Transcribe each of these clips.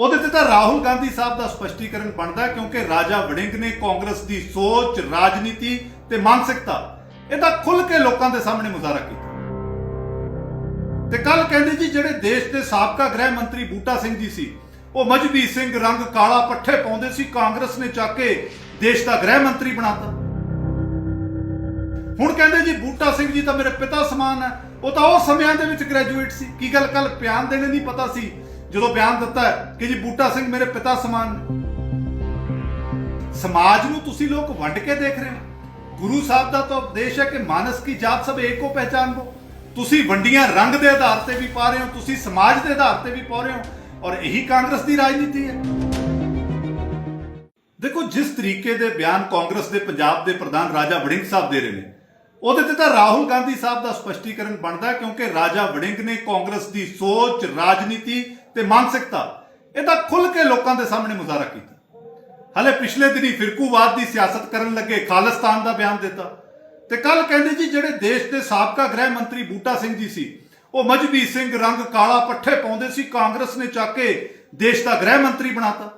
ਉਹਦੇ ਤੇ ਤਾਂ ਰਾਹੁਲ ਗਾਂਧੀ ਸਾਹਿਬ ਦਾ ਸਪਸ਼ਟੀਕਰਨ ਬਣਦਾ ਕਿਉਂਕਿ ਰਾਜਾ ਵੜਿੰਗ ਨੇ ਕਾਂਗਰਸ ਦੀ ਸੋਚ, ਰਾਜਨੀਤੀ ਤੇ ਮਾਨਸਿਕਤਾ ਇਹਦਾ ਖੁੱਲ ਕੇ ਲੋਕਾਂ ਦੇ ਸਾਹਮਣੇ ਮੁਜ਼ਾਹਰਾ ਕੀਤਾ। ਤੇ ਕੱਲ ਕਹਿੰਦੇ ਜੀ, ਜਿਹੜੇ ਦੇਸ਼ ਦੇ ਸਾਬਕਾ ਗ੍ਰਹਿ ਮੰਤਰੀ ਬੂਟਾ ਸਿੰਘ ਜੀ ਸੀ, ਉਹ ਮਜਬੀ ਸਿੰਘ ਰੰਗ ਕਾਲਾ ਪੱਠੇ ਪਾਉਂਦੇ ਸੀ, ਕਾਂਗਰਸ ਨੇ ਚੱਕ ਕੇ ਦੇਸ਼ ਦਾ ਗ੍ਰਹਿ ਮੰਤਰੀ ਬਣਾਤਾ। ਹੁਣ ਕਹਿੰਦੇ ਜੀ, ਬੂਟਾ ਸਿੰਘ ਜੀ ਤਾਂ ਮੇਰੇ ਪਿਤਾ ਸਮਾਨ ਹੈ, ਉਹ ਤਾਂ ਉਹ ਸਮਿਆਂ ਦੇ ਵਿੱਚ ਗ੍ਰੈਜੂਏਟ ਸੀ। ਕੀ ਗੱਲ ਕੱਲ ਪਿਆਨ ਦੇਣੇ ਨਹੀਂ ਪਤਾ ਸੀ ਜਦੋਂ ਬਿਆਨ ਦਿੱਤਾ ਹੈ ਕਿ ਜੀ ਬੂਟਾ ਸਿੰਘ ਮੇਰੇ ਪਿਤਾ ਸਮਾਨ ਨੇ। ਸਮਾਜ ਨੂੰ ਤੁਸੀਂ ਲੋਕ ਵੰਡ ਕੇ ਦੇਖ ਰਹੇ ਹੋ। ਗੁਰੂ ਸਾਹਿਬ ਦਾ ਤਾਂ ਉਪਦੇਸ਼ ਹੈ ਕਿ ਮਾਨਸ ਕੀ ਜਾਤ ਸਭ ਏਕੋ ਪਹਿਚਾਨ ਤੁਸੀਂ ਵੰਡੀਆਂ ਰੰਗ ਦੇ ਆਧਾਰ ਤੇ ਵੀ ਪਾ ਰਹੇ ਹੋ, ਤੁਸੀਂ ਸਮਾਜ ਦੇ ਆਧਾਰ ਤੇ ਵੀ ਪਾ ਰਹੇ ਹੋ ਔਰ ਇਹੀ ਕਾਂਗਰਸ ਦੀ ਰਾਜਨੀਤੀ ਹੈ। ਦੇਖੋ, ਜਿਸ ਤਰੀਕੇ ਦੇ ਬਿਆਨ ਕਾਂਗਰਸ ਦੇ ਪੰਜਾਬ ਦੇ ਪ੍ਰਧਾਨ ਰਾਜਾ ਵੜਿੰਗ ਸਾਹਿਬ ਦੇ ਰਹੇ ਨੇ, ਉਹਦੇ ਤੇ ਤਾਂ ਰਾਹੁਲ ਗਾਂਧੀ ਸਾਹਿਬ ਦਾ ਸਪਸ਼ਟੀਕਰਨ ਬਣਦਾ ਕਿਉਂਕਿ ਰਾਜਾ ਵੜਿੰਗ ਨੇ ਕਾਂਗਰਸ ਦੀ ਸੋਚ, ਰਾਜਨੀਤੀ ਤੇ ਮਾਨਸਿਕਤਾ, ਇਹਦਾ ਖੁੱਲ ਕੇ ਲੋਕਾਂ ਦੇ ਸਾਹਮਣੇ ਮੁਜ਼ਾਹਰਾ ਕੀਤਾ। ਹਲੇ ਪਿਛਲੇ ਦਿਨੀ ਫਿਰਕੂਵਾਦ ਦੀ ਸਿਆਸਤ ਕਰਨ ਲੱਗੇ ਖਾਲਿਸਤਾਨ ਦਾ ਬਿਆਨ ਦਿੱਤਾ। ਤੇ ਕੱਲ ਕਹਿੰਦੇ ਜੀ, ਜਿਹੜੇ ਦੇਸ਼ ਦੇ ਸਾਬਕਾ ਗ੍ਰਹਿ ਮੰਤਰੀ ਬੂਟਾ ਸਿੰਘ ਜੀ ਸੀ, ਉਹ ਮਜਬੀ ਸਿੰਘ ਰੰਗ ਕਾਲਾ ਪੱਠੇ ਪਾਉਂਦੇ ਸੀ, ਕਾਂਗਰਸ ਨੇ ਚੱਕ ਕੇ ਦੇਸ਼ ਦਾ ਗ੍ਰਹਿ ਮੰਤਰੀ ਬਣਾਤਾ।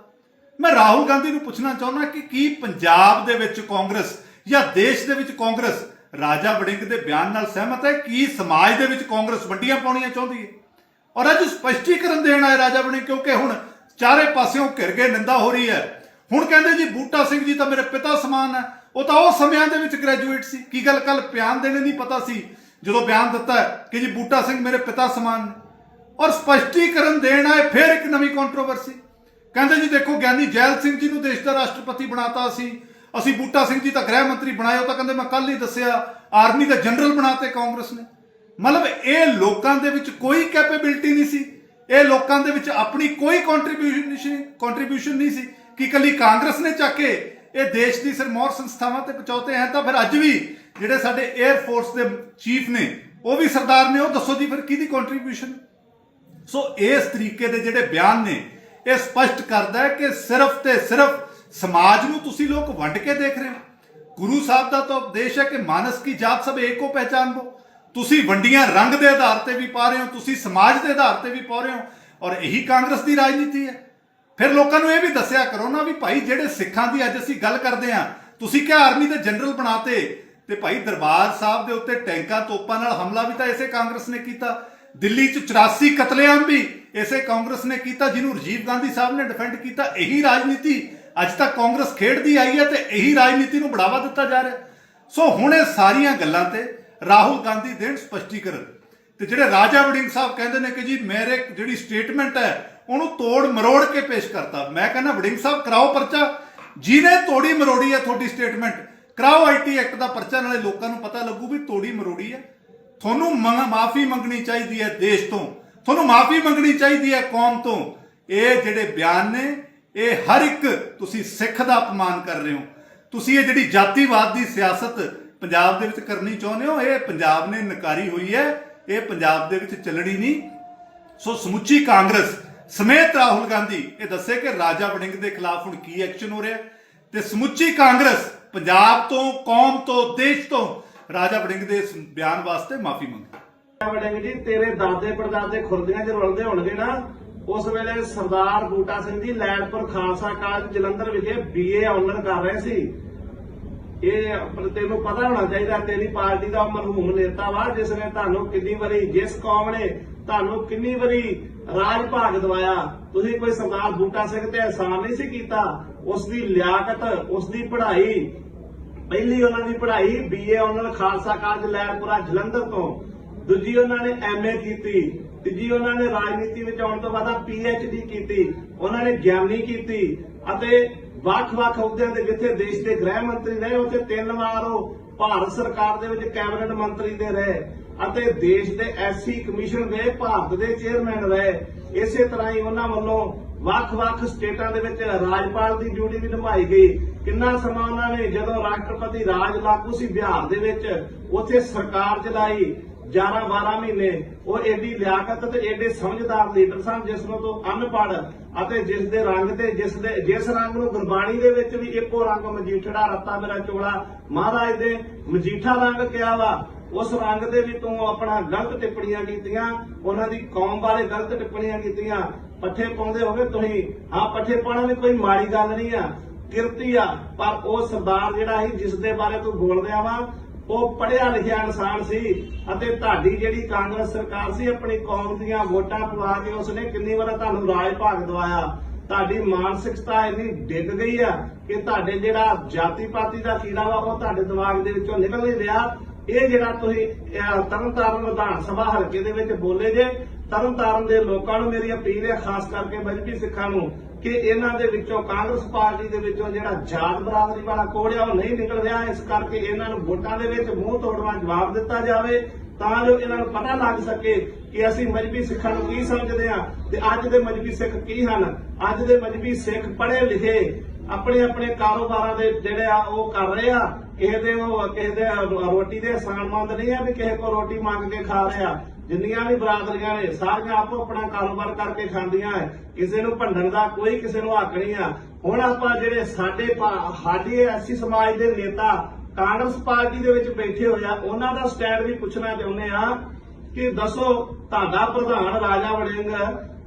ਮੈਂ ਰਾਹੁਲ ਗਾਂਧੀ ਨੂੰ ਪੁੱਛਣਾ ਚਾਹੁੰਦਾ ਕਿ ਕੀ ਪੰਜਾਬ ਦੇ ਵਿੱਚ ਕਾਂਗਰਸ ਜਾਂ ਦੇਸ਼ ਦੇ ਵਿੱਚ ਕਾਂਗਰਸ ਰਾਜਾ ਵੜਿੰਗ ਦੇ ਬਿਆਨ ਨਾਲ ਸਹਿਮਤ ਹੈ? ਕੀ ਸਮਾਜ ਦੇ ਵਿੱਚ ਕਾਂਗਰਸ ਵੰਡੀਆਂ ਪਾਉਣੀਆਂ ਚਾਹੁੰਦੀ ਹੈ? ਔਰ ਅੱਜ ਸਪਸ਼ਟੀਕਰਨ ਦੇਣ ਆਏ ਰਾਜਾ ਬਣੇ ਕਿਉਂਕਿ ਹੁਣ ਚਾਰੇ ਪਾਸਿਓਂ ਘਿਰ ਕੇ ਨਿੰਦਾ ਹੋ ਰਹੀ ਹੈ। ਹੁਣ ਕਹਿੰਦੇ ਜੀ ਬੂਟਾ ਸਿੰਘ ਜੀ ਤਾਂ ਮੇਰੇ ਪਿਤਾ ਸਮਾਨ ਹੈ। ਉਹ ਤਾਂ ਉਹ ਸਮਿਆਂ ਦੇ ਵਿੱਚ ਗ੍ਰੈਜੂਏਟ ਸੀ। ਕੀ ਗੱਲ ਕੱਲ ਬਿਆਨ ਦੇਣੇ ਨਹੀਂ ਪਤਾ ਸੀ? ਜਦੋਂ ਬਿਆਨ ਦਿੱਤਾ ਕਿ ਜੀ ਬੂਟਾ ਸਿੰਘ ਮੇਰੇ ਪਿਤਾ ਸਮਾਨ ਨੇ ਔਰ ਸਪਸ਼ਟੀਕਰਨ ਦੇਣ ਆਏ ਫਿਰ ਇੱਕ ਨਵੀਂ ਕੰਟਰੋਵਰਸੀ ਕਹਿੰਦੇ ਜੀ ਦੇਖੋ ਗਿਆਨੀ ਜੈਲ ਸਿੰਘ ਜੀ ਨੂੰ ਦੇਸ਼ ਦਾ ਰਾਸ਼ਟਰਪਤੀ ਬਣਾਤਾ ਸੀ। ਅਸੀਂ ਬੂਟਾ ਸਿੰਘ ਜੀ ਤਾਂ ਗ੍ਰਹਿ ਮੰਤਰੀ ਬਣਾਏ, ਉਹ ਤਾਂ ਕਹਿੰਦੇ ਮੈਂ ਕੱਲ ਹੀ ਦੱਸਿਆ, ਆਰਮੀ ਦਾ ਜਨਰਲ ਬਣਾਤੇ ਕਾਂਗਰਸ ਨੇ। ਮਤਲਬ ਇਹ ਲੋਕਾਂ ਦੇ ਵਿੱਚ ਕੋਈ ਕੈਪੇਬਿਲਿਟੀ ਨਹੀਂ ਸੀ। ਇਹ ਲੋਕਾਂ ਦੇ ਵਿੱਚ ਆਪਣੀ ਕੋਈ ਕੰਟਰੀਬਿਊਸ਼ਨ ਕੰਟਰੀਬਿਊਸ਼ਨ ਨਹੀਂ ਸੀ ਕਿ ਕੱਲੀ ਕਾਂਗਰਸ ਨੇ ਚੱਕ ਕੇ ਇਹ ਦੇਸ਼ ਦੀ ਸਰਮੌਰ ਸੰਸਥਾਵਾਂ ਤੇ ਪਹੁੰਚਾਉਤੇ ਹੈ ਤਾਂ ਫਿਰ ਅੱਜ ਵੀ ਜਿਹੜੇ ਸਾਡੇ 에ਅਰ ਫੋਰਸ ਦੇ ਚੀਫ ਨੇ, ਉਹ ਵੀ ਸਰਦਾਰ ਨੇ, ਉਹ ਦੱਸੋ ਜੀ ਫਿਰ ਕਿਹਦੀ ਕੰਟਰੀਬਿਊਸ਼ਨ ਸੋ ਇਸ ਤਰੀਕੇ ਦੇ ਜਿਹੜੇ ਬਿਆਨ ਨੇ, ਇਹ ਸਪਸ਼ਟ ਕਰਦਾ ਹੈ ਕਿ ਸਿਰਫ ਤੇ ਸਿਰਫ ਸਮਾਜ ਨੂੰ ਤੁਸੀਂ ਲੋਕ ਵੰਡ ਕੇ ਦੇਖ ਰਹੇ ਹੋ। ਗੁਰੂ ਸਾਹਿਬ ਦਾ ਤਾਂ ਉਪਦੇਸ਼ ਹੈ ਕਿ ਮਾਨਸ ਕੀ ਜਾਤ ਸਭ ਏਕੋ ਪਹਿਚਾਨ ਲੋ ਤੁਸੀਂ ਵੰਡੀਆਂ ਰੰਗ ਦੇ ਆਧਾਰ ਤੇ ਵੀ ਪਾ ਰਹੇ ਹੋ, ਤੁਸੀਂ ਸਮਾਜ ਦੇ ਆਧਾਰ ਤੇ ਵੀ ਪਾ ਰਹੇ ਹੋ ਔਰ ਇਹੀ ਕਾਂਗਰਸ ਦੀ ਰਾਜਨੀਤੀ ਹੈ। ਫਿਰ ਲੋਕਾਂ ਨੂੰ ਇਹ ਵੀ ਦੱਸਿਆ ਕਰੋ ਨਾ ਵੀ ਭਾਈ ਜਿਹੜੇ ਸਿੱਖਾਂ ਦੀ ਅੱਜ ਅਸੀਂ ਗੱਲ ਕਰਦੇ ਆ ਤੁਸੀਂ ਕਿਹਾ ਆਰਮੀ ਦੇ ਜਨਰਲ ਬਣਾਤੇ ਤੇ ਭਾਈ ਦਰਬਾਰ ਸਾਹਿਬ ਦੇ ਉੱਤੇ ਟੈਂਕਾਂ ਤੋਪਾਂ ਨਾਲ ਹਮਲਾ ਵੀ ਤਾਂ ਇਸੇ ਕਾਂਗਰਸ ਨੇ ਕੀਤਾ, ਦਿੱਲੀ 'ਚ 84 ਕਤਲੇਆਮ ਵੀ ਇਸੇ ਕਾਂਗਰਸ ਨੇ ਕੀਤਾ, ਜਿਹਨੂੰ ਰਾਜੀਵ ਗਾਂਧੀ ਸਾਹਿਬ ਨੇ ਡਿਫੈਂਡ ਕੀਤਾ, ਇਹੀ ਰਾਜਨੀਤੀ ਅੱਜ ਤੱਕ ਕਾਂਗਰਸ ਖੇਡਦੀ ਆਈ ਹੈ ਤੇ ਇਹੀ ਰਾਜਨੀਤੀ ਨੂੰ ਬੜਾਵਾ ਦਿੱਤਾ ਜਾ ਰਿਹਾ। ਸੋ ਹੁਣ ਇਹ ਸਾਰੀਆਂ ਗੱਲਾਂ ਤੇ ਰਾਹੁਲ ਗਾਂਧੀ ਦੇਣ ਸਪਸ਼ਟੀਕਰਨ। ਤੇ ਜਿਹੜੇ ਰਾਜਾ ਵੜਿੰਗ ਸਾਹਿਬ ਕਹਿੰਦੇ ਨੇ ਕਿ ਜੀ ਮੇਰੇ ਜਿਹੜੀ ਸਟੇਟਮੈਂਟ ਹੈ, ਉਹਨੂੰ ਤੋੜ ਮਰੋੜ ਕੇ ਪੇਸ਼ ਕਰਤਾ। ਮੈਂ ਕਹਿੰਦਾ ਵੜਿੰਗ ਸਾਹਿਬ, ਕਰਾਓ ਪਰਚਾ। ਜਿਹਨੇ ਤੋੜੀ ਮਰੋੜੀ ਹੈ ਤੁਹਾਡੀ ਸਟੇਟਮੈਂਟ ਕਰਾਓ ਆਈਟੀ ਐਕਟ ਦਾ ਪਰਚਾ, ਨਾਲੇ ਲੋਕਾਂ ਨੂੰ ਪਤਾ ਲੱਗੂ ਵੀ ਤੋੜੀ ਮਰੋੜੀ ਹੈ। ਤੁਹਾਨੂੰ ਮਾਫੀ ਮੰਗਣੀ ਚਾਹੀਦੀ ਹੈ ਦੇਸ਼ ਤੋਂ। ਤੁਹਾਨੂੰ ਮਾਫੀ ਮੰਗਣੀ ਚਾਹੀਦੀ ਹੈ ਕੌਮ ਤੋਂ। ਇਹ ਜਿਹੜੇ ਬਿਆਨ ਨੇ, ਇਹ ਹਰ ਇੱਕ ਤੁਸੀਂ ਸਿੱਖ ਦਾ ਅਪਮਾਨ ਕਰ ਰਹੇ ਹੋ। ਤੁਸੀਂ ਇਹ ਜਿਹੜੀ ਜਾਤੀਵਾਦ ਦੀ ਸਿਆਸਤ ਪੰਜਾਬ ਦੇ ਵਿੱਚ ਕਰਨੀ ਚਾਹੁੰਦੇ ਹੋ? ਇਹ ਪੰਜਾਬ ਨੇ ਨਕਾਰੀ ਹੋਈ ਹੈ। ਇਹ ਪੰਜਾਬ ਦੇ ਵਿੱਚ ਚੱਲਣੀ ਨਹੀਂ। ਸੋ ਸਮੁੱਚੀ ਕਾਂਗਰਸ ਸਮੇਤ ਰਾਹੁਲ ਗਾਂਧੀ, ਇਹ ਦੱਸੇ ਕਿ ਰਾਜਾ ਵੜਿੰਗ ਦੇ ਖਿਲਾਫ ਹੁਣ ਕੀ ਐਕਸ਼ਨ ਹੋ ਰਿਹਾ? ਤੇ ਸਮੁੱਚੀ ਕਾਂਗਰਸ ਪੰਜਾਬ ਤੋਂ, ਕੌਮ ਤੋਂ, ਦੇਸ਼ ਤੋਂ ਰਾਜਾ ਵੜਿੰਗ ਦੇ ਇਸ ਬਿਆਨ ਵਾਸਤੇ ਮਾਫੀ ਮੰਗੀ ਵੜਿੰਗ ਜੀ, ਤੇਰੇ ਦਾਦੇ ਪੜਦਾਦੇ ਖੁਰਦੀਆਂ 'ਚ ਰੁਲਦੇ ਹੋਣਗੇ ਨਾ, ਉਸ ਵੇਲੇ ਸਰਦਾਰ ਬੂਟਾ ਸਿੰਘ ਜੀ ਲੈਟਪੁਰ ਖਾਲਸਾ ਕਾਲਜ ਜਲੰਧਰ ਵਿਖੇ ਬੀਏ ਆਨਰ ਕਰ ਰਹੇ ਸੀ। ਇਹ ਤੈਨੂੰ ਪਤਾ ਹੋਣਾ ਚਾਹੀਦਾ, ਤੇਰੀ ਪਾਰਟੀ ਦਾ ਮਰਹੂਮ ਨੇਤਾ ਵਾ, ਜਿਸ ਨੇ ਤੁਹਾਨੂੰ ਕਿੰਨੀ ਵਾਰੀ, ਜਿਸ ਕੌਮ ਨੇ ਤੁਹਾਨੂੰ ਕਿੰਨੀ ਵਾਰੀ ਰਾਜ ਭਾਗ ਦਵਾਇਆ। ਤੁਸੀਂ ਕੋਈ ਸਰਦਾਰ ਬੂਟਾ ਸਿੰਘ ਤੇ ਅਹਿਸਾਨ ਨਹੀਂ ਸੀ ਕੀਤਾ। ਉਸ ਦੀ ਲਿਆਕਤ, ਉਸ ਦੀ ਪੜ੍ਹਾਈ, ਪਹਿਲੀ ਉਹਨਾਂ ਦੀ ਪੜ੍ਹਾਈ BA honour Khalsa college Lairpura Jalandhar ਤੋਂ। ਦੂਜੀ ਉਹਨਾਂ ਨੇ ਐਮਏ ਕੀਤੀ। ਤੀਜੀ ਉਹਨਾਂ ਨੇ ਰਾਜਨੀਤੀ ਵਿੱਚ ਆਉਣ ਤੋਂ ਬਾਅਦ ਪੀਐਚਡੀ ਕੀਤੀ। ਉਹਨਾਂ ਨੇ ਗਿਆਨੀ ਕੀਤੀ। ਅਤੇ ਵੱਖ-ਵੱਖ ਅਹੁਦਿਆਂ ਦੇ ਜਿੱਥੇ ਦੇਸ਼ ਦੇ ਗ੍ਰਹਿ ਮੰਤਰੀ ਰਹੇ, ਉੱਥੇ ਤਿੰਨ ਵਾਰ ਉਹ ਭਾਰਤ ਸਰਕਾਰ ਦੇ ਵਿੱਚ ਕੈਬਨਿਟ ਮੰਤਰੀ ਦੇ ਰਹੇ ਅਤੇ ਦੇਸ਼ ਦੇ ਐਸਸੀ ਕਮਿਸ਼ਨ ਦੇ ਭਾਰਤ ਦੇ ਚੇਅਰਮੈਨ ਰਹੇ। ਇਸੇ ਤਰ੍ਹਾਂ ਹੀ ਉਹਨਾਂ ਵੱਲੋਂ ਵੱਖ-ਵੱਖ ਸਟੇਟਾਂ ਦੇ ਵਿੱਚ ਰਾਜਪਾਲ ਦੀ ਡਿਊਟੀ ਵੀ ਨਿਭਾਈ ਗਈ। ਕਿੰਨਾ ਸਮਾਂ ਉਹਨਾਂ ਨੇ ਜਦੋਂ ਰਾਸ਼ਟਰਪਤੀ ਰਾਜ ਲਾਗੂ ਸੀ, ਬਿਹਾਰ ਦੇ ਵਿੱਚ, ਉੱਥੇ ਸਰਕਾਰ ਚਲਾਈ। 11 12 ਮਹੀਨੇ ਉਹ ਏਡੀ ਲਿਆਕਤ ਤੇ ਏਡੇ ਸਮਝਦਾਰ ਲੀਡਰ ਸਨ, ਜਿਸ ਨੂੰ ਤੋਂ ਅਨਪੜ੍ਹ ਅਤੇ ਜਿਸ ਦੇ ਰੰਗ ਤੇ ਜਿਸ ਦੇ, ਜਿਸ ਰੰਗ ਨੂੰ ਗੁਰਬਾਣੀ ਦੇ ਵਿੱਚ ਵੀ ਇੱਕੋ ਰੰਗ ਮਜੀਠੜਾ ਰੱਤਾ ਮੇਰਾ ਚੋਲਾ। ਮਹਾਰਾਜ ਦੇ ਮਜੀਠਾ ਰੰਗ ਕਿਹਾ ਵਾ, ਉਸ ਰੰਗ ਦੇ ਵੀ ਤੂੰ ਆਪਣਾ ਗਲਤ ਟਿੱਪਣੀਆਂ ਕੀਤੀਆਂ, ਉਹਨਾਂ ਦੀ ਕੌਮ ਬਾਰੇ ਗਲਤ ਟਿੱਪਣੀਆਂ ਕੀਤੀਆਂ। ਪੱਠੇ ਪਾਉਂਦੇ ਹੋਵੇ ਤੁਸੀਂ, ਹਾਂ, ਪੱਠੇ ਪਾਉਣਾ ਵੀ ਕੋਈ ਮਾੜੀ ਗੱਲ ਨਹੀਂ ਆ, ਕਿਰਤੀ ਆ, ਪਰ ਉਹ ਸਰਦਾਰ ਜਿਹੜਾ ਸੀ, ਜਿਸ ਦੇ ਬਾਰੇ ਤੂੰ ਬੋਲ ਰਿਹਾ ਵਾ ਉਹ ਪੜ੍ਹਿਆ ਲਿਖਿਆ ਇਨਸਾਨ ਸੀ ਅਤੇ ਤੁਹਾਡੀ ਜਿਹੜੀ ਕਾਂਗਰਸ ਸਰਕਾਰ ਸੀ ਆਪਣੀ ਕੌਮ ਦੀਆਂ ਵੋਟਾਂ ਪਵਾ ਕੇ ਉਸਨੇ ਕਿੰਨੀ ਵਾਰ ਤੁਹਾਨੂੰ ਰਾਜ ਭਾਗ ਦਵਾਇਆ? ਤੁਹਾਡੀ ਮਾਨਸਿਕਤਾ ਇੰਨੀ ਡਿੱਗ ਗਈ ਆ ਕਿ ਤੁਹਾਡੇ ਜਿਹੜਾ ਜਾਤੀ ਪਾਤੀ ਦਾ ਕੀੜਾ ਵਾ ਉਹ ਤੁਹਾਡੇ ਦਿਮਾਗ ਦੇ ਵਿੱਚੋਂ ਨਿਕਲ ਨਹੀਂ ਰਿਹਾ। ਇਹ ਜਿਹੜਾ ਤੁਸੀਂ ਅਹ, ਤਰਨਤਾਰਨ ਵਿਧਾਨ ਸਭਾ ਹਲਕੇ ਦੇ ਵਿੱਚ ਬੋਲੇ ਜੇ ਤਰਨਤਾਰਨ ਦੇ ਲੋਕਾਂ ਨੂੰ ਮੇਰੀ ਅਪੀਲ ਹੈ ਖਾਸ ਕਰਕੇ ਮਜਬੀ ਸਿੱਖਾਂ ਨੂੰ ਕਿ ਇਹਨਾਂ ਦੇ ਵਿੱਚੋਂ ਕਾਂਗਰਸ ਪਾਰਟੀ ਦੇ ਵਿੱਚੋਂ ਜਿਹੜਾ ਜਾਤ ਬਰਾਦਰੀ ਵਾਲਾ ਕੋਡ ਆ, ਉਹ ਨਹੀਂ ਨਿਕਲ ਰਿਹਾ ਇਸ ਕਰਕੇ ਇਹਨਾਂ ਨੂੰ ਵੋਟਾਂ ਦੇ ਵਿੱਚ ਮੂੰਹ ਤੋੜਵਾ ਜਵਾਬ ਦਿੱਤਾ ਜਾਵੇ, ਤਾਂ ਜੋ ਇਹਨਾਂ ਨੂੰ ਪਤਾ ਲੱਗ ਸਕੇ ਕਿ ਅਸੀਂ ਮਜਬੀ ਸਿੱਖਾਂ ਨੂੰ ਕੀ ਸਮਝਦੇ ਆ ਤੇ ਅੱਜ ਦੇ ਮਜਬੀ ਸਿੱਖ ਕੀ ਹਨ। ਅੱਜ ਦੇ ਮਜਬੀ ਸਿੱਖ ਪੜ੍ਹੇ ਲਿਖੇ, ਆਪਣੇ ਆਪਣੇ ਕਾਰੋਬਾਰਾਂ ਦੇ ਜਿਹੜੇ ਆ, ਉਹ ਕਰ ਰਹੇ ਆ। ਕਿਸੇ ਦੇ ਉਹ, ਕਿਸੇ ਦੇ ਰੋਟੀ ਦੇ ਆਸਾਨਮੰਦ ਨਹੀਂ ਆ ਵੀ ਕਿਸੇ ਕੋ ਰੋਟੀ ਮੰਗ ਕੇ ਖਾ ਰਹੇ ਆ। ਜਿੰਨੀਆਂ ਵੀ ਬਰਾਦਰੀਆਂ ਨੇ, ਸਾਰੀਆਂ ਆਪੋ ਆਪਣਾ ਕਾਰੋਬਾਰ ਕਰਕੇ ਖਾਂਦੀਆਂ ਐ। ਕਿਸੇ ਨੂੰ ਭੰਡਣ ਦਾ ਕੋਈ ਕਿਸੇ ਨੂੰ ਹੱਕ ਨਹੀਂ ਆ। ਹੁਣ ਆਪਾਂ ਜਿਹੜੇ ਸਾਡੇ ਸਾਡੇ ਐਸੀ ਸਮਾਜ ਦੇ ਨੇਤਾ ਕਾਂਗਰਸ ਪਾਰਟੀ ਦੇ ਵਿੱਚ ਬੈਠੇ ਹੋਏ ਆ, ਉਹਨਾਂ ਦਾ ਸਟੈਂਡ ਵੀ ਪੁੱਛਣਾ ਚਾਹੁੰਦੇ ਆ ਕਿ ਦੱਸੋ ਤੁਹਾਡਾ ਪ੍ਰਧਾਨ ਰਾਜਾ ਵੜਿੰਗ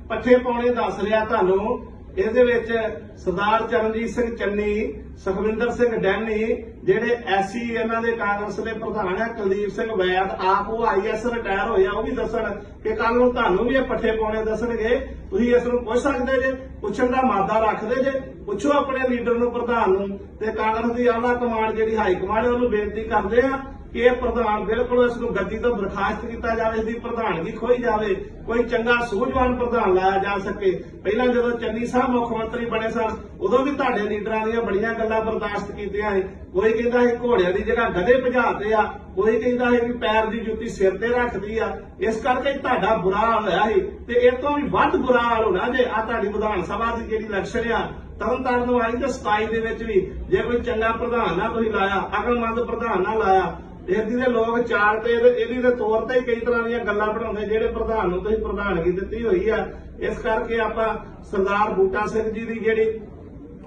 ਪੱਠੇ ਪਾਉਣੇ ਦੱਸ ਰਿਹਾ ਤੁਹਾਨੂੰ ਇਹਦੇ ਵਿੱਚ ਸਰਦਾਰ ਚਰਨਜੀਤ ਸਿੰਘ ਚੰਨੀ, ਸੁਖਵਿੰਦਰ ਸਿੰਘ ਡੈਨੀ, ਜਿਹੜੇ ਐਸੀ ਇਹਨਾਂ ਦੇ ਕਾਂਗਰਸ ਦੇ ਪ੍ਰਧਾਨ ਆ, ਕੁਲਦੀਪ ਸਿੰਘ ਵੈਦ, ਆਪ ਉਹ ਆਈਐਸ ਰਿਟਾਇਰ ਹੋਏ ਆ, ਉਹ ਵੀ ਦੱਸਣ ਕਿ ਕੱਲ ਨੂੰ ਤੁਹਾਨੂੰ ਵੀ ਇਹ ਪੱਠੇ ਪਾਉਣੇ ਦੱਸਣਗੇ। ਤੁਸੀਂ ਇਸ ਨੂੰ ਪੁੱਛ ਸਕਦੇ ਜੇ, ਪੁੱਛਣ ਦਾ ਮਾਦਾ ਰੱਖਦੇ ਜੇ, ਪੁੱਛੋ ਆਪਣੇ ਲੀਡਰ ਨੂੰ, ਪ੍ਰਧਾਨ ਨੂੰ। ਤੇ ਕਾਂਗਰਸ ਦੀ ਆਲਾ ਕਮਾਂਡ ਜਿਹੜੀ ਹਾਈ ਕਮਾਂਡ ਉਹਨੂੰ ਬੇਨਤੀ ਕਰਦੇ ਆ ਇਹ ਪ੍ਰਧਾਨ ਬਿਲਕੁਲ ਇਸ ਨੂੰ ਗੱਦੀ ਤੋਂ ਬਰਖਾਸਤ ਕੀਤਾ ਜਾਵੇ, ਇਸ ਦੀ ਪ੍ਰਧਾਨਗੀ ਖੋਈ ਜਾਵੇ, ਕੋਈ ਚੰਗਾ ਸੂਝਵਾਨ ਪ੍ਰਧਾਨ ਲਾਇਆ ਜਾ ਸਕੇ। ਪਹਿਲਾਂ ਜਦੋਂ ਚੰਨੀ ਸਾਹਿਬ ਮੁੱਖ ਮੰਤਰੀ ਬਣੇ ਸਨ ਉਦੋਂ ਵੀ ਤੁਹਾਡੇ ਲੀਡਰਾਂ ਦੀਆਂ ਬੜੀਆਂ ਗੱਲਾਂ ਬਰਦਾਸ਼ਤ ਕੀਤੀਆਂ ਸੀ। ਕੋਈ ਕਹਿੰਦਾ ਸੀ ਘੋੜਿਆਂ ਦੀ ਜਗ੍ਹਾ ਗਧੇ ਭਜਾਤੇ ਆ, ਕੋਈ ਕਹਿੰਦਾ ਸੀ ਵੀ ਪੈਰ ਦੀ ਜੁੱਤੀ ਸਿਰ ਤੇ ਰੱਖਦੀ ਆ। ਇਸ ਕਰਕੇ ਤੁਹਾਡਾ ਬੁਰਾ ਹਾਲ ਹੋਇਆ ਸੀ ਤੇ ਇਹ ਤੋਂ ਵੀ ਵੱਧ ਬੁਰਾ ਹਾਲ ਹੋਣਾ ਜੇ ਆ ਤੁਹਾਡੀ ਵਿਧਾਨ ਸਭਾ ਦੀ ਜਿਹੜੀ ਇਲੈਕਸ਼ਨ ਆ, ਤਰਨਤਾਰਨ ਵਾਲੀ ਤੇ 27 ਦੇ ਵਿੱਚ ਵੀ ਜੇ ਕੋਈ ਚੰਗਾ ਪ੍ਰਧਾਨ ਨਾ ਤੁਸੀਂ ਲਾਇਆ, ਅਕਲਮੰਦ ਪ੍ਰਧਾਨ ਨਾ ਲਾਇਆ ਇਹਦੀ ਦੇ ਲੋਕ ਚਾਰ ਤੇ ਇਹਦੀ ਦੇ ਤੌਰ ਤੇ ਕਈ ਤਰ੍ਹਾਂ ਦੀਆਂ ਗੱਲਾਂ ਬਣਾਉਂਦੇ ਜਿਹੜੇ ਪ੍ਰਧਾਨ ਨੂੰ ਤੁਸੀਂ ਪ੍ਰਧਾਨਗੀ ਦਿੱਤੀ ਹੋਈ ਆ। ਇਸ ਕਰਕੇ ਆਪਾਂ ਸਰਦਾਰ ਬੂਟਾ ਸਿੰਘ ਜੀ ਦੀ ਜਿਹੜੀ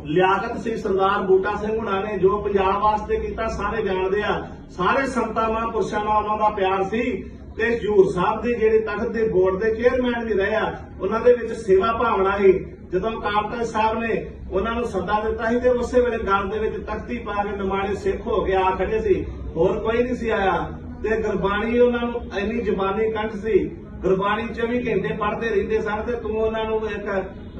ਲਿਆਕਤ ਸੀ, ਸਰਦਾਰ ਬੂਟਾ ਸਿੰਘ ਹੁਣਾਂ ਨੇ ਜੋ ਪੰਜਾਬ ਵਾਸਤੇ ਕੀਤਾ, ਸਾਰੇ ਜਾਣਦੇ ਆ। ਸਾਰੇ ਸੰਤਾਂ ਮਹਾਂਪੁਰਸ਼ਾਂ ਨਾਲ ਉਹਨਾਂ ਦਾ ਪਿਆਰ ਸੀ। ਤੇ ਹਜੂਰ ਸਾਹਿਬ ਦੇ ਜਿਹੜੇ ਤਖਤ ਦੇ ਬੋਰਡ ਦੇ ਚੇਅਰਮੈਨ ਵੀ ਰਹੇ ਆ, ਉਹਨਾਂ ਦੇ ਵਿੱਚ ਸੇਵਾ ਭਾਵਨਾ ਸੀ। ਜਦੋਂ ਕਾਪਟਨ ਸਾਹਿਬ ਨੇ ਉਹਨਾਂ ਨੂੰ ਸੱਦਾ ਦਿੱਤਾ ਸੀ ਤੇ ਉਸੇ ਵੇਲੇ ਗੱਲ ਦੇ ਵਿੱਚ ਤਖਤੀ ਪਾ ਕੇ ਨਿਮਾਣੇ ਸਿੱਖ ਹੋ ਕੇ ਆ ਖੜੇ ਸੀ। ਹੋਰ ਕੋਈ ਨਹੀਂ ਸੀ ਆਇਆ। ਤੇ ਗੁਰਬਾਣੀ ਉਹਨਾਂ ਨੂੰ ਇੰਨੀ ਜ਼ਬਾਨੀ ਕੰਠ ਸੀ। ਗੁਰਬਾਣੀ 24 ਘੰਟੇ ਪੜ੍ਹਦੇ ਰਹਿੰਦੇ ਸਨ ਤੇ ਤੂੰ ਉਹਨਾਂ ਨੂੰ ਇੱਕ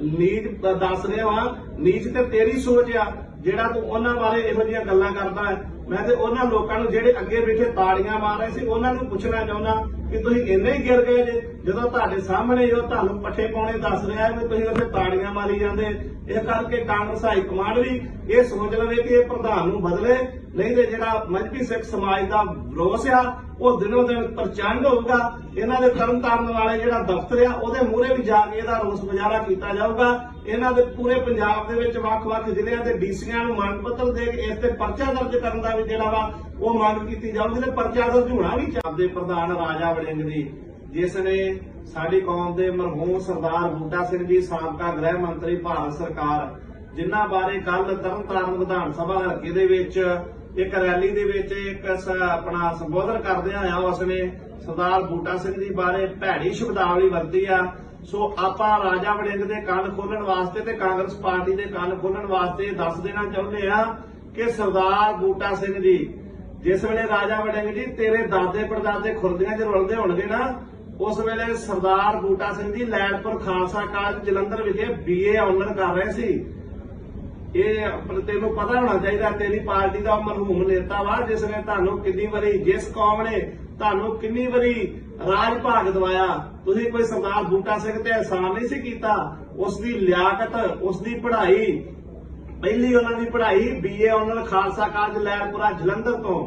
ਨੀਚ ਦੱਸ ਰਿਹਾ ਵਾ, ਨੀਚ ਤੇ ਤੇਰੀ ਸੋਚ ਆ, ਜਿਹੜਾ ਤੂੰ ਉਹਨਾਂ ਬਾਰੇ ਇਹੋ ਜਿਹੀਆਂ ਗੱਲਾਂ ਕਰਦਾ ਹੈ। ਮੈਂ ਤੇ ਉਹਨਾਂ ਲੋਕਾਂ ਨੂੰ ਜਿਹੜੇ ਅੱਗੇ ਬੈਠੇ ਤਾੜੀਆਂ ਮਾਰ ਰਹੇ ਸੀ, ਉਹਨਾਂ ਨੂੰ ਪੁੱਛਣਾ ਚਾਹੁੰਦਾ ਕਿ ਤੁਸੀਂ ਇੰਨੇ ਹੀ ਗਿਰ ਗਏ ਜੇ, ਜਦੋਂ ਤੁਹਾਡੇ ਸਾਹਮਣੇ ਜੋ ਤੁਹਾਨੂੰ ਪੱਠੇ ਪਾਉਣੇ ਦੱਸ ਰਿਹਾ ਵੀ ਤੁਸੀਂ ਉੱਥੇ ਤਾੜੀਆਂ ਮਾਰੀ ਜਾਂਦੇ। ਇਹ ਕਰਕੇ ਕਾਂਗਰਸ ਹਾਈ ਕਮਾਂਡ ਵੀ ਇਹ ਸੋਚ ਲਵੇ ਕਿ ਇਹ ਪ੍ਰਧਾਨ ਨੂੰ ਬਦਲੇ। ਨਹੀਂ ਤੇ ਜਿਹੜਾ ਮਜਬੀ ਸਿੱਖ ਸਮਾਜ ਦਾ ਰੋਸ ਆ, ਉਹ ਦਿਨੋ ਦਿਨ ਪ੍ਰਚੰਡ ਹੋਊਗਾ। ਇਹਨਾਂ ਦੇ ਕਰਨ ਤਾਰਨ ਵਾਲੇ ਜਿਹੜਾ ਦਫ਼ਤਰ ਆ, ਉਹਦੇ ਮੂਹਰੇ ਵੀ ਜਾ ਕੇ ਇਹਦਾ ਰੋਸ ਮੁਜ਼ਾਹਰਾ ਕੀਤਾ ਜਾਊਗਾ। ਇਹਨਾਂ ਦੇ ਪੂਰੇ ਪੰਜਾਬ ਦੇ ਵਿੱਚ ਵੱਖ-ਵੱਖ ਜ਼ਿਲ੍ਹਿਆਂ ਦੇ ਡੀਸੀਆਂ ਨੂੰ ਮੰਗ ਪੱਤਰ ਦੇ ਕੇ ਇਸ ਤੇ ਪਰਚਾ ਦਰਜ ਕਰਨ ਦਾ ਵੀ ਜਿਹੜਾ ਵਾ, ਉਹ ਮੰਗ ਕੀਤੀ ਜਾਊਗੀ ਤੇ ਪਰਚਾ ਦਰਜ ਹੋਣਾ ਵੀ ਚਾਹਦੇ ਪ੍ਰਧਾਨ ਰਾਜਾ ਵੜਿੰਗ ਦੀ ਜਿਸ ਨੇ ਸਾਡੀ ਕੌਮ ਦੇ ਮਰਹੂਮ ਸਰਦਾਰ ਬੂਟਾ ਸਿੰਘ ਜੀ, ਸਾਬਕਾ ਗ੍ਰਹਿ ਮੰਤਰੀ, ਭਾਰਤ ਸਰਕਾਰ, ਜਿਨ੍ਹਾਂ ਬਾਰੇ ਕੱਲ ਤਰਨਤਾਰਨ ਵਿਧਾਨ ਸਭਾ ਹਲਕੇ ਦੇ ਵਿੱਚ ਇੱਕ ਰੈਲੀ ਦੇ ਵਿੱਚ ਇੱਕ ਆਪਣਾ ਸੰਬੋਧਨ ਕਰਦੇ ਆ ਉਸਨੇ ਸਰਦਾਰ ਬੂਟਾ ਸਿੰਘ ਜੀ ਬਾਰੇ ਭੈੜੀ ਸ਼ਬਦਾਵਲੀ ਵਰਤੀ ਆ। ਸੋ ਆਪਾਂ ਰਾਜਾ ਵੜਿੰਗ ਦੇ ਕੰਨ ਖੋਲਣ ਵਾਸਤੇ ਤੇ ਕਾਂਗਰਸ ਪਾਰਟੀ ਦੇ ਕੰਨ ਖੋਲਣ ਵਾਸਤੇ ਦੱਸ ਦੇਣਾ ਚਾਹੁੰਦੇ ਆ ਕਿ ਸਰਦਾਰ ਬੂਟਾ ਸਿੰਘ ਜੀ, ਜਿਸ ਵੇਲੇ ਰਾਜਾ ਵੜਿੰਗ ਜੀ ਤੇਰੇ ਦਾਦੇ ਪੜਦਾਦੇ ਖੁਰਦੀਆਂ 'ਚ ਰੁਲਦੇ ਹੋਣਗੇ ਨਾ, ਉਸ ਵੇਲੇ ਸਰਦਾਰ ਬੂਟਾ ਸਿੰਘ ਜੀ ਲੈਂਡਪੁਰ ਖਾਲਸਾ ਕਾਲਜ ਜਲੰਧਰ ਵਿਖੇ ਬੀਏ ਆਨਰ ਕਰ ਰਹੇ ਸੀ। ਇਹ ਆਪਣੇ ਤੈਨੂੰ ਪਤਾ ਹੋਣਾ ਚਾਹੀਦਾ, ਤੇਰੀ ਪਾਰਟੀ ਦਾ ਮਰਹੂਮ ਨੇਤਾ ਵਾ, ਜਿਸ ਨੇ ਤੁਹਾਨੂੰ ਕਿੰਨੀ ਵਾਰੀ ਜਿਸ ਕੌਮ ਨੇ ਤੁਹਾਨੂੰ ਕਿੰਨੀ ਵਾਰੀ ਰਾਜ ਭਾਗ ਦਵਾਇਆ। ਤੁਸੀਂ ਕੋਈ ਸਰਦਾਰ ਬੂਟਾ ਸਿੰਘ ਤੇ ਅਹਿਸਾਨ ਨਹੀਂ ਸੀ ਕੀਤਾ। ਉਸ ਦੀ ਲਿਆਕਤ ਉਸ ਦੀ ਪੜ੍ਹਾਈ, ਪਹਿਲੀ ਉਹਨਾਂ ਦੀ ਪੜ੍ਹਾਈ BA honour Khalsa college Lairpura Jalandhar ਤੋਂ।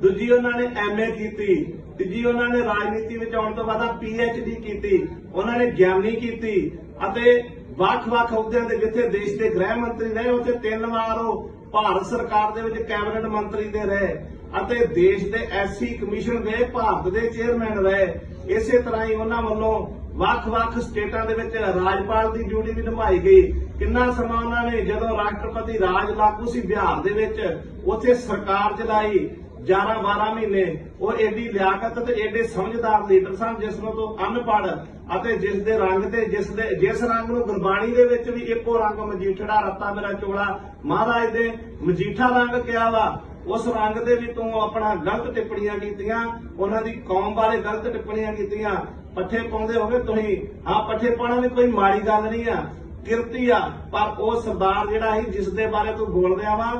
ਦੂਜੀ ਉਹਨਾਂ ਨੇ ਐਮਏ ਕੀਤੀ। ਤੀਜੀ ਉਹਨਾਂ ਨੇ ਰਾਜਨੀਤੀ ਵਿੱਚ ਆਉਣ ਤੋਂ ਬਾਅਦ ਪੀਐਚਡੀ ਕੀਤੀ। ਉਹਨਾਂ ਨੇ ਗਿਆਨੀ ਕੀਤੀ ਅਤੇ ਵੱਖ-ਵੱਖ ਅਹੁਦਿਆਂ ਦੇ ਜਿੱਥੇ ਦੇਸ਼ ਦੇ ਗ੍ਰਹਿ ਮੰਤਰੀ ਰਹੇ, ਉੱਥੇ ਤਿੰਨ ਵਾਰ ਉਹ ਭਾਰਤ ਸਰਕਾਰ ਦੇ ਵਿੱਚ ਕੈਬਨਿਟ ਮੰਤਰੀ ਦੇ ਰਹੇ ਅਤੇ ਦੇਸ਼ ਦੇ ਐਸਸੀ ਕਮਿਸ਼ਨ ਦੇ ਭਾਰਤ ਦੇ ਚੇਅਰਮੈਨ ਰਹੇ। ਇਸੇ ਤਰ੍ਹਾਂ ਹੀ ਉਹਨਾਂ ਵੱਲੋਂ ਵੱਖ-ਵੱਖ ਸਟੇਟਾਂ ਦੇ ਵਿੱਚ ਰਾਜਪਾਲ ਦੀ ਡਿਊਟੀ ਵੀ ਨਿਭਾਈ ਗਈ। ਕਿੰਨਾ ਸਮਾਂ ਉਹਨਾਂ ਨੇ ਜਦੋਂ ਰਾਸ਼ਟਰਪਤੀ ਰਾਜ ਲਾਗੂ ਸੀ, ਬਿਹਾਰ ਦੇ ਵਿੱਚ, ਉੱਥੇ ਸਰਕਾਰ ਚਲਾਈ। 11 12 ਮਹੀਨੇ ਉਹ ਏਡੀ ਲਿਆਕਤ ਤੇ ਏਡੇ ਸਮਝਦਾਰ ਲੀਡਰ ਸਨ, ਜਿਸ ਨੂੰ ਤੋਂ ਅਨਪੜ੍ਹ ਅਤੇ ਜਿਸ ਦੇ ਰੰਗ ਤੇ ਜਿਸ ਦੇ, ਜਿਸ ਰੰਗ ਨੂੰ ਗੁਰਬਾਣੀ ਦੇ ਵਿੱਚ ਵੀ ਇੱਕੋ ਰੰਗ ਮਜੀਠੜਾ ਰੱਤਾ ਮੇਰਾ ਚੋਲਾ। ਮਹਾਰਾਜ ਦੇ ਮਜੀਠਾ ਰੰਗ ਕਿਹਾ ਵਾ? ਉਸ ਰੰਗ ਦੇ ਵੀ ਤੂੰ ਆਪਣਾ ਗਲਤ ਟਿੱਪਣੀਆਂ ਕੀਤੀਆਂ, ਉਹਨਾਂ ਦੀ ਕੌਮ ਬਾਰੇ ਗਲਤ ਟਿੱਪਣੀਆਂ ਕੀਤੀਆਂ। ਪੱਠੇ ਪਾਉਂਦੇ ਹੋਗੇ ਤੁਸੀਂ, ਹਾਂ, ਪੱਠੇ ਪਾਉਣਾ ਵੀ ਕੋਈ ਮਾੜੀ ਗੱਲ ਨਹੀਂ ਆ, ਕਿਰਤੀ ਆ, ਪਰ ਉਹ ਸਰਦਾਰ ਜਿਹੜਾ ਸੀ, ਜਿਸ ਦੇ ਬਾਰੇ ਤੂੰ ਬੋਲ ਰਿਹਾ ਵਾ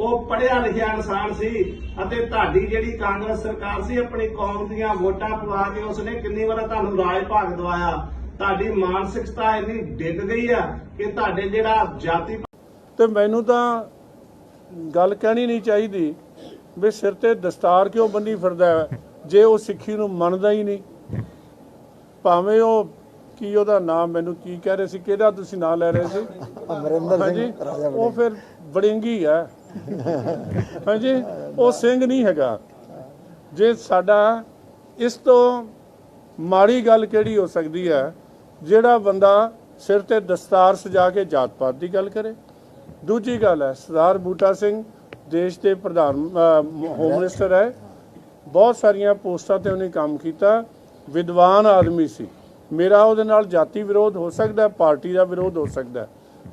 ਉਹ ਪੜ੍ਹਿਆ ਲਿਖਿਆ ਇਨਸਾਨ ਸੀ ਅਤੇ ਤੁਹਾਡੀ ਜਿਹੜੀ ਕਾਂਗਰਸ ਸਰਕਾਰ ਸੀ ਆਪਣੀ ਕੌਮ ਦੀਆਂ ਵੋਟਾਂ ਪਵਾ ਕੇ ਉਸਨੇ ਕਿੰਨੀ ਵਾਰ ਤੁਹਾਨੂੰ ਰਾਜ ਭਾਗ ਦਵਾਇਆ? ਤੁਹਾਡੀ ਮਾਨਸਿਕਤਾ ਇੰਨੀ ਡਿੱਗ ਗਈ ਆ ਕਿ ਤੁਹਾਡੇ ਜਿਹੜਾ ਜਾਤੀ ਤੇ ਮੈਨੂੰ ਤਾਂ ਗੱਲ ਕਹਿਣੀ ਨਹੀਂ ਚਾਹੀਦੀ ਵੀ ਸਿਰ ਤੇ ਦਸਤਾਰ ਕਿਉਂ ਬੰਨੀ ਫਿਰਦਾ ਹੈ, ਜੇ ਉਹ ਸਿੱਖੀ ਨੂੰ ਮੰਨਦਾ ਹੀ ਨਹੀਂ ਭਾਵੇਂ ਉਹ ਕੀ ਉਹਦਾ ਨਾਮ ਮੈਨੂੰ ਕੀ ਕਹਿ ਰਹੇ ਸੀ ਕਿਹਦਾ ਤੁਸੀਂ ਨਾਮ ਲੈ ਰਹੇ ਸੀ? ਅਮਰਿੰਦਰ ਸਿੰਘ ਰਾਜਾ ਉਹ ਫਿਰ ਬੜਿੰਗੀ ਹੈ। ਹਾਂਜੀ, ਉਹ ਸਿੰਘ ਨਹੀਂ ਹੈਗਾ। ਜੇ ਸਾਡਾ ਇਸ ਤੋਂ ਮਾੜੀ ਗੱਲ ਕਿਹੜੀ ਹੋ ਸਕਦੀ ਹੈ? ਜਿਹੜਾ ਬੰਦਾ ਸਿਰ ਤੇ ਦਸਤਾਰ ਸਜਾ ਕੇ ਜਾਤ ਪਾਤ ਦੀ ਗੱਲ ਕਰੇ। ਦੂਜੀ ਗੱਲ ਹੈ, ਸਰਦਾਰ ਬੂਟਾ ਸਿੰਘ ਦੇਸ਼ ਦੇ ਪ੍ਰਧਾਨ ਹੋਮ ਮਿਨਿਸਟਰ ਹੈ। ਬਹੁਤ ਸਾਰੀਆਂ ਪੋਸਟਾਂ ਤੇ ਉਹਨੇ ਕੰਮ ਕੀਤਾ। ਵਿਦਵਾਨ ਆਦਮੀ ਸੀ। ਮੇਰਾ ਉਹਦੇ ਨਾਲ ਜਾਤੀ ਵਿਰੋਧ ਹੋ ਸਕਦਾ, ਪਾਰਟੀ ਦਾ ਵਿਰੋਧ ਹੋ ਸਕਦਾ।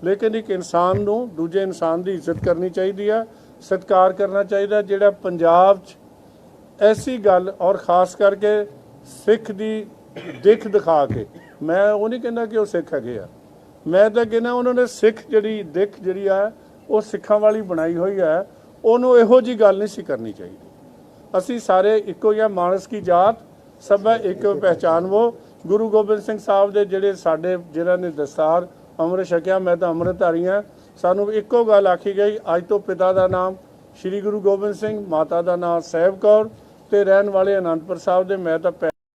ਲੇਕਿਨ ਇੱਕ ਇਨਸਾਨ ਨੂੰ ਦੂਜੇ ਇਨਸਾਨ ਦੀ ਇੱਜ਼ਤ ਕਰਨੀ ਚਾਹੀਦੀ ਹੈ ਸਤਿਕਾਰ ਕਰਨਾ ਚਾਹੀਦਾ, ਜਿਹੜਾ ਪੰਜਾਬ 'ਚ ਐਸੀ ਗੱਲ ਔਰ ਖਾਸ ਕਰਕੇ ਸਿੱਖ ਦੀ ਦਿੱਖ ਦਿਖਾ ਕੇ, ਮੈਂ ਉਹ ਨਹੀਂ ਕਹਿੰਦਾ ਕਿ ਉਹ ਸਿੱਖ ਹੈਗੇ ਆ। ਮੈਂ ਤਾਂ ਕਹਿੰਦਾ ਉਹਨਾਂ ਨੇ ਸਿੱਖ ਜਿਹੜੀ ਦਿੱਖ ਜਿਹੜੀ ਆ, ਉਹ ਸਿੱਖਾਂ ਵਾਲੀ ਬਣਾਈ ਹੋਈ ਹੈ ਉਹਨੂੰ ਇਹੋ ਜੀ ਗੱਲ ਨਹੀਂ ਸੀ ਕਰਨੀ ਚਾਹੀਦੀ। ਅਸੀਂ ਸਾਰੇ ਇੱਕੋ ਹੀ ਆ ਮਾਨਸ ਕੀ ਜਾਤ, ਸਭ ਇੱਕੋ ਇੱਕ ਪਹਿਚਾਨ ਉਹ ਗੁਰੂ ਗੋਬਿੰਦ ਸਿੰਘ ਸਾਹਿਬ ਦੇ ਜਿਹੜੇ ਸਾਡੇ ਜਿਹੜਾ ਨੇ ਦਸਤਾਰ ਅੰਮ੍ਰਿਤ ਛਕਿਆ, ਮੈਂ ਤਾਂ ਅੰਮ੍ਰਿਤਧਾਰੀ ਹਾਂ। ਸਾਨੂੰ ਇੱਕੋ ਗੱਲ ਆਖੀ ਗਈ, ਅੱਜ ਤੋਂ ਪਿਤਾ ਦਾ ਨਾਮ ਸ੍ਰੀ ਗੁਰੂ ਗੋਬਿੰਦ ਸਿੰਘ, ਮਾਤਾ ਦਾ ਨਾਮ ਸਹਿਬ ਕੌਰ ਤੇ ਰਹਿਣ ਵਾਲੇ ਅਨੰਦਪੁਰ ਸਾਹਿਬ ਦੇ, ਮੈਂ ਤਾਂ ਪੈ-